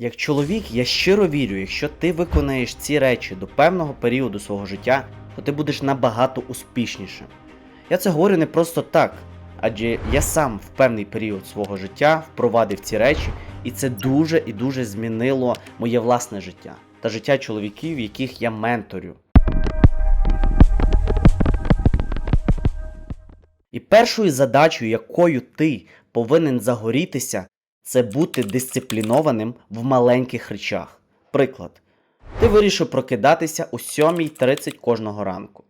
Як чоловік, я щиро вірю, якщо ти виконаєш ці речі до певного періоду свого життя, то ти будеш набагато успішнішим. Я це говорю не просто так, адже я сам в певний період свого життя впровадив ці речі, і це дуже і дуже змінило моє власне життя та життя чоловіків, яких я менторю. І першою задачею, якою ти повинен загорітися, це бути дисциплінованим в маленьких речах. Приклад, ти вирішив прокидатися о 7.30 кожного ранку.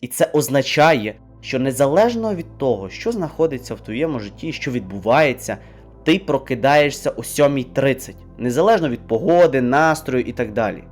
І це означає, що незалежно від того, що знаходиться в твоєму житті, що відбувається, ти прокидаєшся о 7.30, незалежно від погоди, настрою і так далі.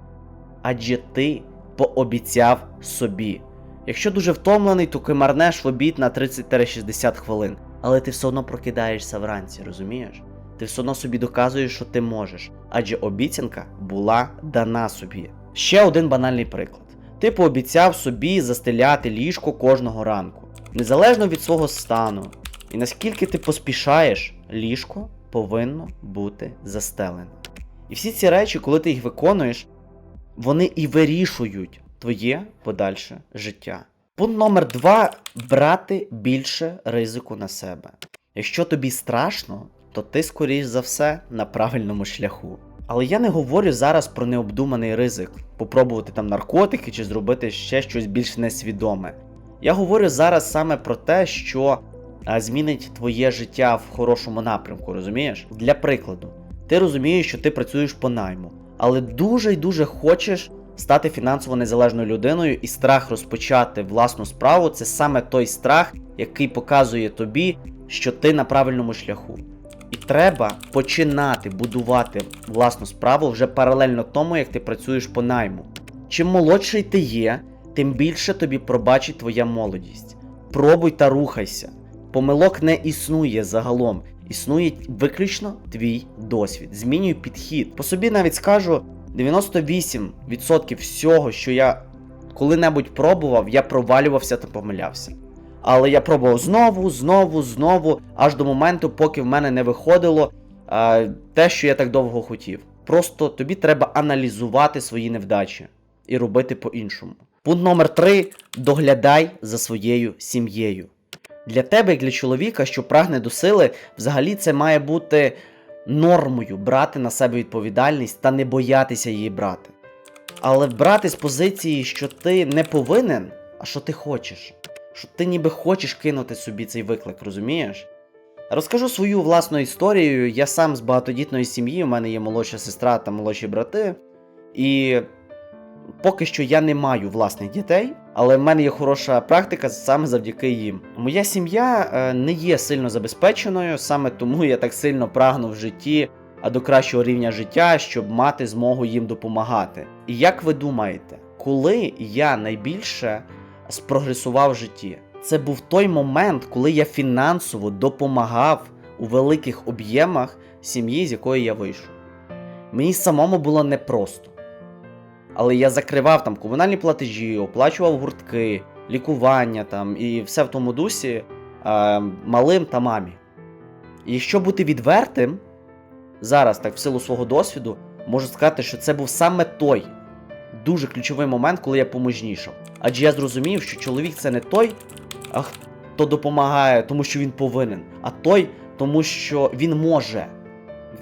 Адже ти пообіцяв собі. Якщо дуже втомлений, то кимарнеш в обід на 30-60 хвилин. Але ти все одно прокидаєшся вранці, розумієш? Ти все одно собі доказуєш, що ти можеш, адже обіцянка була дана собі. Ще один банальний приклад. Ти пообіцяв собі застеляти ліжко кожного ранку, незалежно від свого стану. І наскільки ти поспішаєш, ліжко повинно бути застелене. І всі ці речі, коли ти їх виконуєш, вони і вирішують твоє подальше життя. Пункт номер два брати більше ризику на себе. Якщо тобі страшно, то ти, скоріш за все, на правильному шляху. Але я не говорю зараз про необдуманий ризик, попробувати там наркотики чи зробити ще щось більш несвідоме. Я говорю зараз саме про те, що змінить твоє життя в хорошому напрямку, розумієш? Для прикладу, ти розумієш, що ти працюєш по найму, але дуже й дуже хочеш стати фінансово незалежною людиною, і страх розпочати власну справу це саме той страх, який показує тобі, що ти на правильному шляху. І треба починати будувати власну справу вже паралельно тому, як ти працюєш по найму. Чим молодший ти є, тим більше тобі пробачить твоя молодість. Пробуй та рухайся. Помилок не існує загалом. Існує виключно твій досвід. Змінюй підхід. По собі навіть скажу: 98% всього, що я коли-небудь пробував, я провалювався та помилявся. Але я пробував знову, знову, знову, аж до моменту, поки в мене не виходило а, те, що я так довго хотів. Просто тобі треба аналізувати свої невдачі і робити по-іншому. Пункт номер 3 доглядай за своєю сім'єю. Для тебе, як для чоловіка, що прагне до сили, взагалі це має бути нормою брати на себе відповідальність та не боятися її брати. Але брати з позиції, що ти не повинен, а що ти хочеш. Що ти ніби хочеш кинути собі цей виклик, розумієш? Розкажу свою власну історію. Я сам з багатодітної сім'ї, у мене є молодша сестра та молодші брати. І поки що я не маю власних дітей, але в мене є хороша практика саме завдяки їм. Моя сім'я е, не є сильно забезпеченою, саме тому я так сильно прагну в житті а до кращого рівня життя, щоб мати змогу їм допомагати. І як ви думаєте, коли я найбільше спрогресував в житті? Це був той момент, коли я фінансово допомагав у великих об'ємах сім'ї, з якої я вийшов. Мені самому було непросто. Але я закривав там комунальні платежі, оплачував гуртки, лікування там і все в тому дусі е, малим та мамі. І якщо бути відвертим, зараз, так в силу свого досвіду, можу сказати, що це був саме той дуже ключовий момент, коли я поможнішав. Адже я зрозумів, що чоловік це не той, хто допомагає, тому що він повинен, а той, тому що він може.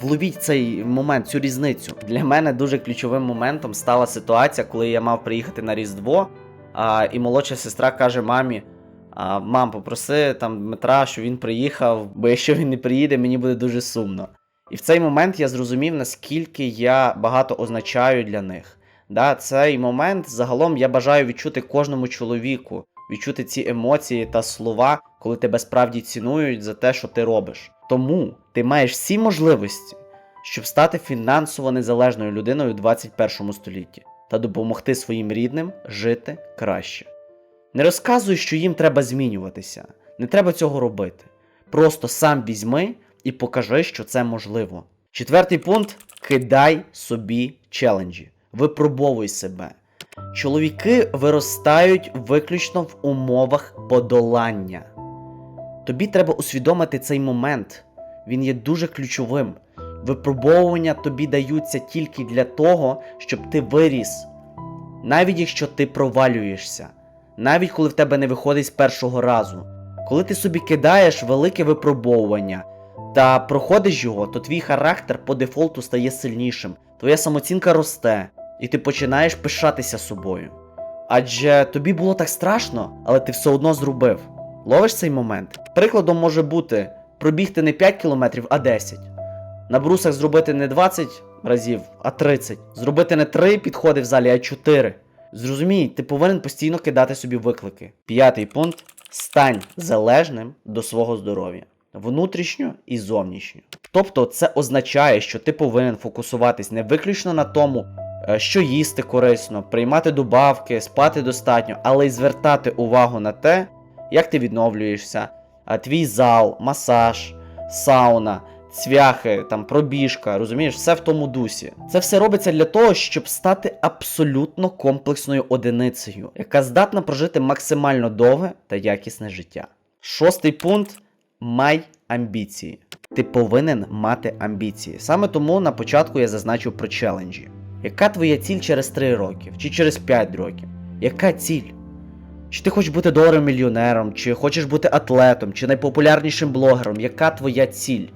Вловіть цей момент, цю різницю. Для мене дуже ключовим моментом стала ситуація, коли я мав приїхати на Різдво, а, і молодша сестра каже мамі: а, Мам, попроси там Дмитра, що він приїхав, бо якщо він не приїде, мені буде дуже сумно. І в цей момент я зрозумів, наскільки я багато означаю для них. Да, Цей момент загалом я бажаю відчути кожному чоловіку, відчути ці емоції та слова, коли тебе справді цінують за те, що ти робиш. Тому ти маєш всі можливості, щоб стати фінансово незалежною людиною у 21 столітті та допомогти своїм рідним жити краще. Не розказуй, що їм треба змінюватися. Не треба цього робити. Просто сам візьми і покажи, що це можливо. Четвертий пункт: кидай собі челенджі, випробовуй себе. Чоловіки виростають виключно в умовах подолання. Тобі треба усвідомити цей момент. Він є дуже ключовим. Випробовування тобі даються тільки для того, щоб ти виріс. Навіть якщо ти провалюєшся, навіть коли в тебе не виходить з першого разу. Коли ти собі кидаєш велике випробовування та проходиш його, то твій характер по дефолту стає сильнішим, твоя самооцінка росте, і ти починаєш пишатися собою. Адже тобі було так страшно, але ти все одно зробив. Ловиш цей момент? Прикладом може бути пробігти не 5 кілометрів, а 10. На брусах зробити не 20 разів, а 30. Зробити не 3 підходи в залі, а 4. Зрозумій, ти повинен постійно кидати собі виклики. П'ятий пункт стань залежним до свого здоров'я. Внутрішньо і зовнішньо. Тобто це означає, що ти повинен фокусуватись не виключно на тому, що їсти корисно, приймати добавки, спати достатньо, але й звертати увагу на те, як ти відновлюєшся, твій зал, масаж, сауна, цвяхи, там пробіжка, розумієш, все в тому дусі. Це все робиться для того, щоб стати абсолютно комплексною одиницею, яка здатна прожити максимально довге та якісне життя. Шостий пункт май амбіції. Ти повинен мати амбіції. Саме тому на початку я зазначив про челенджі. Яка твоя ціль через 3 роки чи через 5 років? Яка ціль? Чи ти хочеш бути доларовим мільйонером, чи хочеш бути атлетом, чи найпопулярнішим блогером? Яка твоя ціль?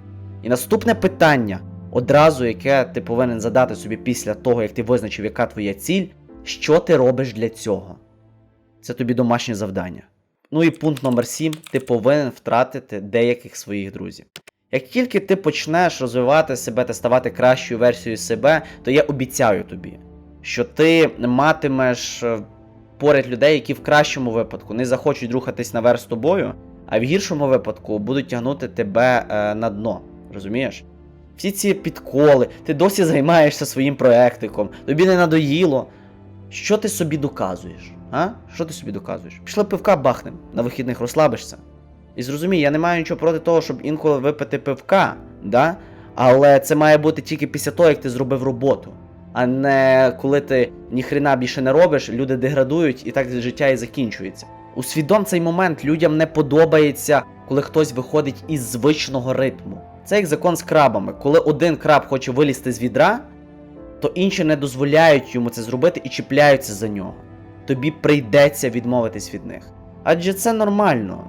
І наступне питання, одразу, яке ти повинен задати собі після того, як ти визначив, яка твоя ціль, що ти робиш для цього? Це тобі домашнє завдання. Ну і пункт номер 7. Ти повинен втратити деяких своїх друзів. Як тільки ти почнеш розвивати себе та ставати кращою версією себе, то я обіцяю тобі, що ти матимеш е, поряд людей, які в кращому випадку не захочуть рухатись наверх з тобою, а в гіршому випадку будуть тягнути тебе е, на дно. Розумієш? Всі ці підколи, ти досі займаєшся своїм проектиком, тобі не надоїло. Що ти собі доказуєш? А? Що ти собі доказуєш? Пішли пивка бахнем, на вихідних розслабишся. І зрозумій, я не маю нічого проти того, щоб інколи випити пивка, да? але це має бути тільки після того, як ти зробив роботу. А не коли ти ніхрена більше не робиш, люди деградують і так життя і закінчується. Усвідом цей момент людям не подобається, коли хтось виходить із звичного ритму. Це як закон з крабами. Коли один краб хоче вилізти з відра, то інші не дозволяють йому це зробити і чіпляються за нього. Тобі прийдеться відмовитись від них. Адже це нормально.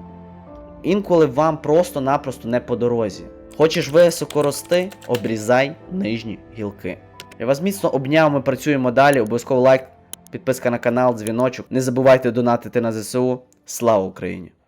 Інколи вам просто-напросто не по дорозі. Хочеш високо рости, обрізай нижні гілки. Я вас міцно обняв, ми працюємо далі. Обов'язково лайк, підписка на канал, дзвіночок. Не забувайте донатити на ЗСУ. Слава Україні!